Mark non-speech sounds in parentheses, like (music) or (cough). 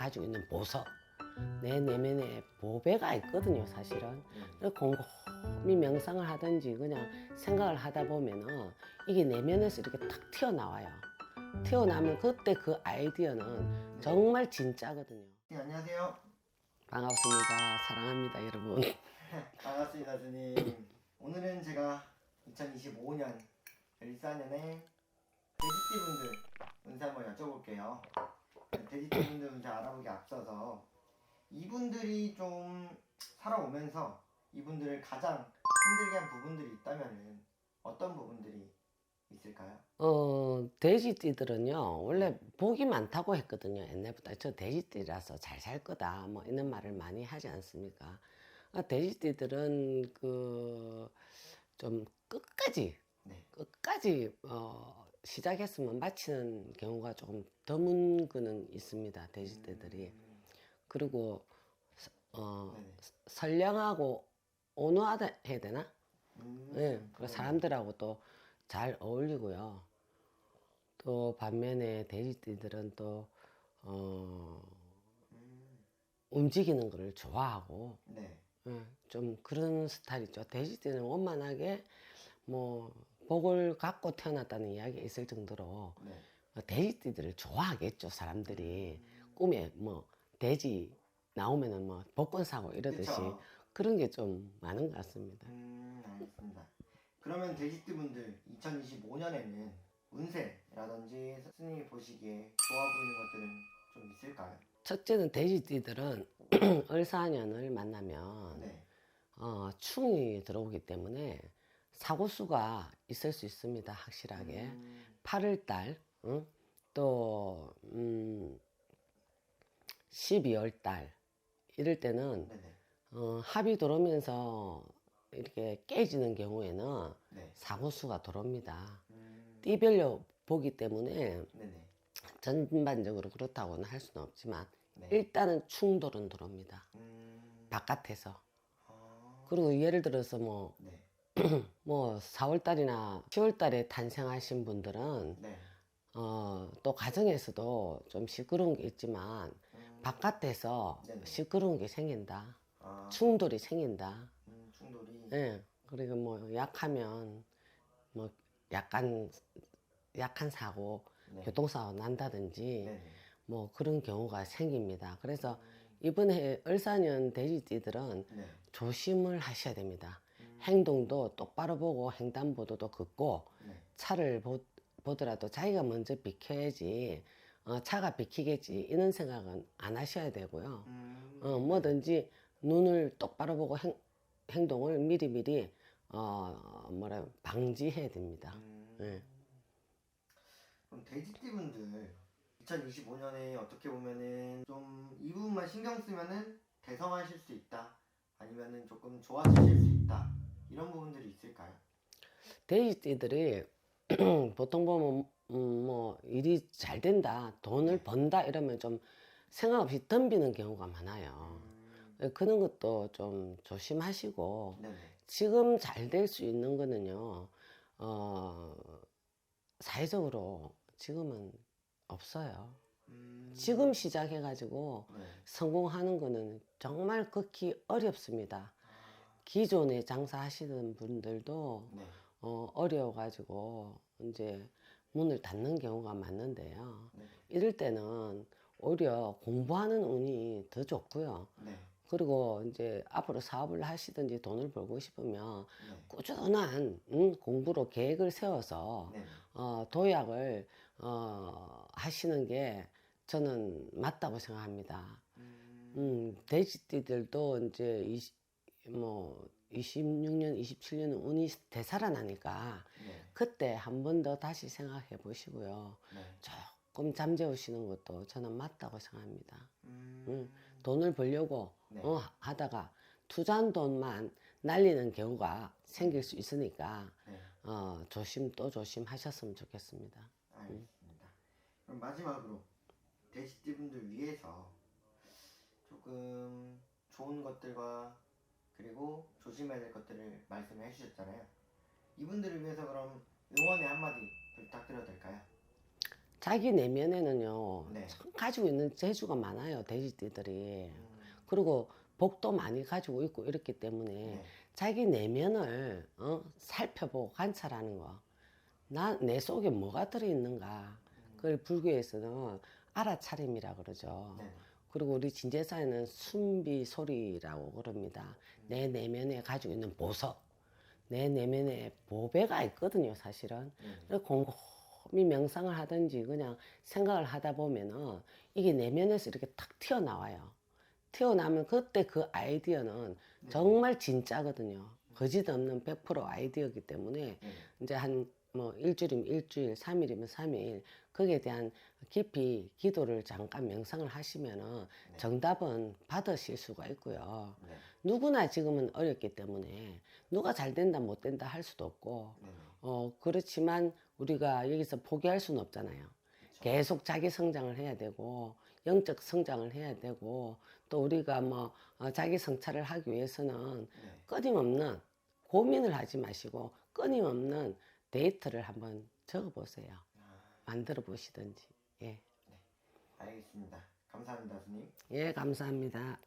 가지고 있는 보석, 내 내면에 보배가 있거든요, 사실은. 그래서 곰곰이 명상을 하든지 그냥 생각을 하다 보면은 이게 내면에서 이렇게 탁 튀어나와요. 튀어나오면 그때 그 아이디어는 정말 진짜거든요. 네, 안녕하세요. 반갑습니다. 사랑합니다, 여러분. (laughs) 반갑습니다, 스님. 오늘은 제가 2025년 14년에 돼지띠분들 운세 한번 여쭤볼게요. 돼지띠분들 운세 알아보기 앞서서 이분들이 좀 살아오면서 이분들을 가장 힘들게 한 부분들이 있다면 어떤 부분들이 있을까요? 어, 돼지띠들은요, 원래 복이 많다고 했거든요, 옛날부터. 저 돼지띠라서 잘 살 거다, 뭐, 이런 말을 많이 하지 않습니까? 아, 돼지띠들은 그, 좀 끝까지, 네. 끝까지, 어, 시작했으면 마치는 경우가 조금 드문 거는 있습니다, 돼지띠들이. 음, 그리고, 어. 선량하고 온화하다 해야 되나? 음, 예, 그 사람들하고 또 잘 어울리고요. 또 반면에 돼지띠들은 또 어, 음, 움직이는 거를 좋아하고 네. 예, 좀 그런 스타일이죠. 돼지띠는 원만하게 뭐 복을 갖고 태어났다는 이야기가 있을 정도로 네. 돼지띠들을 좋아하겠죠 사람들이 꿈에 뭐 돼지 나오면은 뭐 복권 사고 이러듯이 그쵸? 그런 게 좀 많은 것 같습니다. 음, 알겠습니다. 그러면 돼지띠 분들 2025년에는 운세라든지 스님이 보시기에 좋아 보이는 것들은 좀 있을까요? 첫째는 돼지띠들은 (clears throat) 을사년을 만나면 네. 어, 충이 들어오기 때문에 사고 수가 있을 수 있습니다. 확실하게. 음, 8월 달, 응? 또 음, 12월 달 이럴 때는 네네. 어, 합이 들어오면서 이렇게 깨지는 경우에는 네. 사고 수가 들어옵니다. 음, 띠별로 보기 때문에 네네. 전반적으로 그렇다고는 할 수는 없지만 네. 일단은 충돌은 들어옵니다. 음, 바깥에서. 아, 그리고 예를 들어서 뭐, 네. (clears throat) 뭐 4월달이나 10월달에 탄생하신 분들은 네. 어, 또 가정에서도 좀 시끄러운 게 있지만 음, 바깥에서 네네. 시끄러운 게 생긴다. 아, 충돌이 생긴다. 음, 충돌이. 예. 그리고 뭐 약하면 뭐 약간 약한 사고, 네. 교통사고 난다든지 네네. 뭐 그런 경우가 생깁니다. 그래서 이번에 을사년 돼지띠들은 네. 조심을 하셔야 됩니다. 음, 행동도 똑바로 보고 횡단보도도 긋고 네. 차를 보, 보더라도 자기가 먼저 비켜야지 어, 차가 비키겠지 이런 생각은 안 하셔야 되고요. 음, 어, 뭐든지 눈을 똑바로 보고 행, 행동을 미리미리 어, 뭐라 방지해야 됩니다. 음, 네. 그럼 돼지띠 분들 2025년에 어떻게 보면은 좀 이 부분만 신경 쓰면은 대성하실 수 있다 아니면은 조금 좋아지실 수 있다 이런 부분들이 있을까요? 돼지띠들이 (clears throat) 보통 보면 음, 뭐 일이 잘 된다, 돈을 네. 번다 이러면 좀 생각 없이 덤비는 경우가 많아요. 음, 그런 것도 좀 조심하시고 네네. 지금 잘 될 수 있는 거는요, 어, 사회적으로 지금은 없어요. 음, 지금 시작해가지고 네. 성공하는 거는 정말 극히 어렵습니다. 아, 기존에 장사하시는 분들도 네. 어, 어려워가지고 이제 문을 닫는 경우가 많은데요. 네. 이럴 때는 오히려 공부하는 운이 더 좋고요. 네. 그리고 이제 앞으로 사업을 하시든지 돈을 벌고 싶으면 네. 꾸준한 음, 공부로 계획을 세워서 네. 어, 도약을 어, 하시는 게 저는 맞다고 생각합니다. 음, 음, 돼지띠들도 이제 20, 뭐 26년, 27년 운이 되살아나니까 네. 그때 한 번 더 다시 생각해 보시고요. 네. 조금 잠재우시는 것도 저는 맞다고 생각합니다. 음, 음, 돈을 벌려고 네. 어, 하다가 투자한 돈만 날리는 경우가 생길 수 있으니까 네. 어, 조심 또 조심하셨으면 좋겠습니다. 알겠습니다. 그럼 마지막으로 돼지띠 분들 위해서 조금 좋은 것들과 그리고 조심해야 될 것들을 말씀해 주셨잖아요. 이분들을 위해서 그럼 응원의 한마디 부탁드려도 될까요? 자기 내면에는요 네. 참 가지고 있는 재주가 많아요 돼지띠들이 음, 그리고 복도 많이 가지고 있고 이렇기 때문에 네. 자기 내면을 어, 살펴보고 관찰하는 거. 나 내 속에 뭐가 들어있는가. 그걸 불교에서는 알아차림이라 그러죠. 네. 그리고 우리 진제사에는 순비 소리라고 그럽니다. 내 내면에 가지고 있는 보석, 내 내면에 보배가 있거든요, 사실은. 네. 그래서 곰곰이 명상을 하든지 그냥 생각을 하다 보면은 이게 내면에서 이렇게 탁 튀어나와요. 튀어나오면 그때 그 아이디어는 네. 정말 진짜거든요. 거짓 없는 100% 아이디어이기 때문에 네. 이제 한 뭐 일주일이면 일주일, 삼일이면삼일 거기에 대한 깊이 기도를 잠깐 명상을 하시면은 네. 정답은 받으실 수가 있고요. 네. 누구나 지금은 어렵기 때문에 누가 잘 된다 못 된다 할 수도 없고 네. 어 그렇지만 우리가 여기서 포기할 수는 없잖아요. 그쵸. 계속 자기 성장을 해야 되고 영적 성장을 해야 되고 또 우리가 뭐 어, 자기 성찰을 하기 위해서는 네. 끊임없는 고민을 하지 마시고 끊임없는 데이터를 한번 적어보세요. 아, 만들어 보시든지. 예, 알겠습니다. 감사합니다, 스님. 예, 감사합니다.